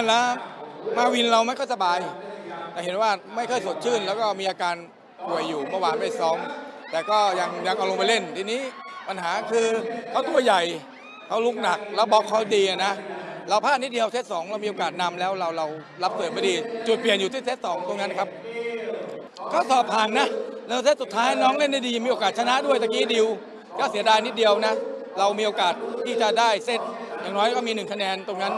วันเนี้ยแล้วมาวินเราไม่ค่อยสบาย แต่เห็นว่าไม่ค่อยสดชื่น แล้วก็มีอาการป่วยอยู่เมื่อวานไม่ซ้อม แต่ก็ยังยังเอาลงไปเล่น ทีนี้ปัญหาคือเขาตัวใหญ่เขาลุกหนัก แล้วบล็อกเขาดีนะ เราพลาดนิดเดียวเซตสองเรามีโอกาสนำแล้วเราเรารับเสิร์ฟไม่ดี จุดเปลี่ยนอยู่ที่เซตสองตรงนั้นครับก็สอบผ่านนะแล้วเซตสุดท้ายน้องเล่นได้ดี มีโอกาสชนะด้วยตะกี้ดิว ก็เสียดายนิดเดียวนะ เรามีโอกาสที่จะได้เซตอย่างน้อยก็มีหนึ่งคะแนนตรงนั้น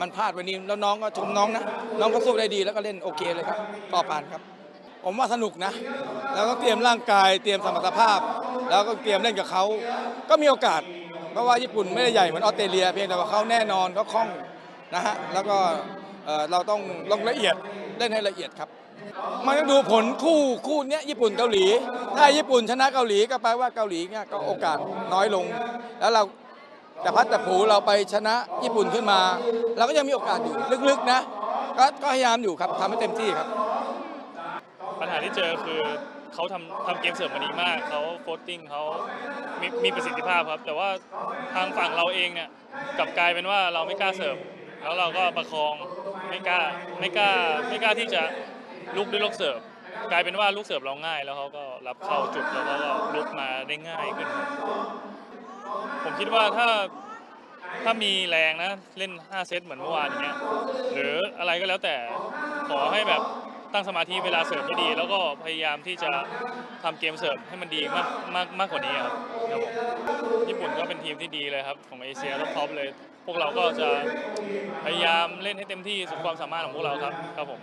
มันพลาดวันนี้แล้วน้องก็ชมน้องนะ น้องก็สู้ได้ดีแล้วก็เล่นโอเคเลยครับต่อผ่านครับ ผมว่าสนุกนะ แล้วก็เตรียมร่างกายเตรียมสมรรถภาพ แล้วก็เตรียมเล่นกับเขาก็มีโอกาส เพราะว่าญี่ปุ่นไม่ได้ใหญ่เหมือนออสเตรเลีย เพียงแต่ว่าเขาแน่นอนเขาคล่องนะฮะแล้วก็เราต้องลงละเอียดเล่นให้ละเอียดครับมันต้องดูผลคู่คู่เนี้ยญี่ปุ่นเกาหลี ถ้าญี่ปุ่นชนะเกาหลีก็แปลว่าเกาหลีเนี่ยก็โอกาสน้อยลง แล้วเรา แต่พัดแต่ผูเราไปชนะญี่ปุ่นขึ้นมาเราก็ยังมีโอกาสอยู่ลึกๆนะก็ก็พยายามอยู่ครับทำให้เต็มที่ครับ ปัญหาที่เจอคือเขาทำทำเกมเสิร์ฟมาดีมากเขาโฟตติ้งเขามีมีประสิทธิภาพครับ แต่ว่าทางฝั่งเราเองเนี่ยกลับกลายเป็นว่าเราไม่กล้าเสิร์ฟแล้วเราก็ประคองไม่กล้าไม่กล้าไม่กล้าที่จะลุกด้วยลูกเสิร์ฟกลายเป็นว่าลูกเสิร์ฟเราง่าย แล้วเขาก็รับเข้าจุดแล้วก็ลุกมาได้ง่ายขึ้น ผมคิดว่าถ้าถ้ามีแรงนะเล่น 5 เซตเหมือนเมื่อวานอย่างเงี้ยหรืออะไรก็แล้วแต่ขอให้แบบตั้งสมาธิเวลาเสิร์ฟให้ดี แล้วก็พยายามที่จะทำเกมเสิร์ฟให้มันดีมากมากมากกว่านี้ครับครับผมญี่ปุ่นก็เป็นทีมที่ดีเลยครับของเอเชียแล้วท็อปเลย พวกเราก็จะพยายามเล่นให้เต็มที่สุดความสามารถของพวกเราครับครับผม